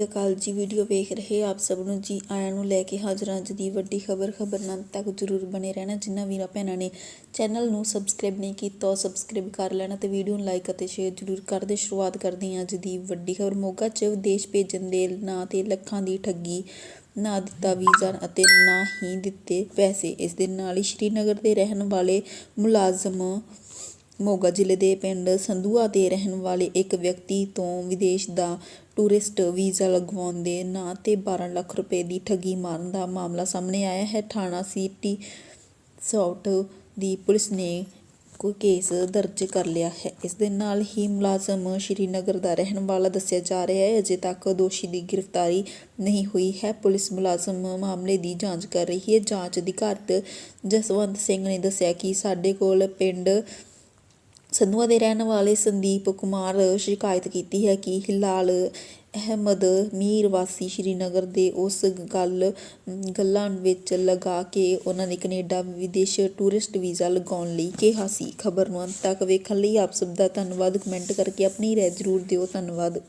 ਸਤਿ ਸ਼੍ਰੀ ਅਕਾਲ ਜੀ ਵੀਡੀਓ ਵੇਖ ਰਹੇ ਆਪ ਸਭ ਨੂੰ ਜੀ, ਆਇਆਂ ਨੂੰ ਲੈ ਕੇ ਹਾਜ਼ਰ ਅੱਜ ਦੀ ਵੱਡੀ ਖਬਰ। ਖਬਰ ਨਾਲ ਤੱਕ ਜਰੂਰ ਬਣੇ ਰਹਿਣਾ, ਜਿਨ੍ਹਾਂ ਵੀਰਾਂ ਭੈਣਾਂ ਨੇ ਚੈਨਲ ਨੂੰ ਸਬਸਕ੍ਰਾਈਬ ਨਹੀਂ ਕੀਤਾ, ਉਹ ਸਬਸਕ੍ਰਾਈਬ ਕਰ ਲੈਣਾ ਤੇ ਵੀਡੀਓ ਨੂੰ ਲਾਈਕ ਅਤੇ ਸ਼ੇਅਰ ਜਰੂਰ ਕਰਦੇ ਸ਼ੁਰੂਆਤ ਕਰਦੇ ਹਾਂ ਅੱਜ ਦੀ ਵੱਡੀ ਖਬਰ। ਮੋਗਾ 'ਚ ਵਿਦੇਸ਼ ਭੇਜਣ ਦੇ ਨਾਂ ਤੇ ਲੱਖਾਂ ਦੀ ਠੱਗੀ, ਨਾ ਦਿੱਤਾ ਵੀਜ਼ਾ ਅਤੇ ਨਾ ਹੀ ਦਿੱਤੇ ਪੈਸੇ। ਇਸ ਦੇ ਨਾਲ ਹੀ ਸ਼੍ਰੀਨਗਰ ਦੇ ਰਹਿਣ ਵਾਲੇ ਮੁਲਾਜ਼ਮ ਮੋਗਾ ਜ਼ਿਲ੍ਹੇ ਦੇ ਪਿੰਡ ਸੰਧੂਆ ਦੇ ਰਹਿਣ ਵਾਲੇ ਇੱਕ ਵਿਅਕਤੀ ਤੋਂ ਵਿਦੇਸ਼ ਦਾ ਟੂਰਿਸਟ ਵੀਜ਼ਾ ਲਗਵਾਉਣ ਦੇ ਨਾਂ ਤੇ 12 ਲੱਖ ਰੁਪਏ ਦੀ ਠੱਗੀ ਮਾਰਨ ਦਾ ਮਾਮਲਾ ਸਾਹਮਣੇ ਆਇਆ ਹੈ। ਥਾਣਾ ਸਿਟੀ ਸੌਟ ਦੀ ਪੁਲਿਸ ਨੇ ਕੋਈ ਕੇਸ ਦਰਜ ਕਰ ਲਿਆ ਹੈ। ਇਸ ਦੇ ਨਾਲ ਹੀ ਮੁਲਾਜ਼ਮ ਸ਼੍ਰੀਨਗਰ ਦਾ ਰਹਿਣ ਵਾਲਾ ਦੱਸਿਆ ਜਾ ਰਿਹਾ ਹੈ। ਅਜੇ ਤੱਕ ਦੋਸ਼ੀ ਦੀ ਗ੍ਰਿਫਤਾਰੀ ਨਹੀਂ ਹੋਈ ਹੈ। ਪੁਲਿਸ ਮੁਲਾਜ਼ਮ ਮਾਮਲੇ ਦੀ ਜਾਂਚ ਕਰ ਰਹੀ ਹੈ। ਜਾਂਚ ਅਧਿਕਾਰਤ ਜਸਵੰਤ ਸਿੰਘ ਨੇ ਦੱਸਿਆ ਕਿ ਸਾਡੇ ਕੋਲ ਪਿੰਡ ਸੰਧੂਆ ਦੇ ਰਹਿਣ ਵਾਲੇ ਸੰਦੀਪ ਕੁਮਾਰ ਸ਼ਿਕਾਇਤ ਕੀਤੀ ਹੈ ਕਿ ਹਿਲਾਲ ਅਹਿਮਦ ਮੀਰ ਵਾਸੀ ਸ਼੍ਰੀਨਗਰ ਦੇ ਉਸ ਗੱਲ, ਗੱਲਾਂ ਵਿੱਚ ਲਗਾ ਕੇ ਉਹਨਾਂ ਨੇ ਕੈਨੇਡਾ ਵਿਦੇਸ਼ ਟੂਰਿਸਟ ਵੀਜ਼ਾ ਲਗਾਉਣ ਲਈ ਕਿਹਾ ਸੀ। ਖਬਰ ਨੂੰ ਅੰਤ ਤੱਕ ਵੇਖਣ ਲਈ ਆਪ ਸਭ ਦਾ ਧੰਨਵਾਦ। ਕਮੈਂਟ ਕਰਕੇ ਆਪਣੀ ਰਾਏ ਜ਼ਰੂਰ ਦਿਓ। ਧੰਨਵਾਦ।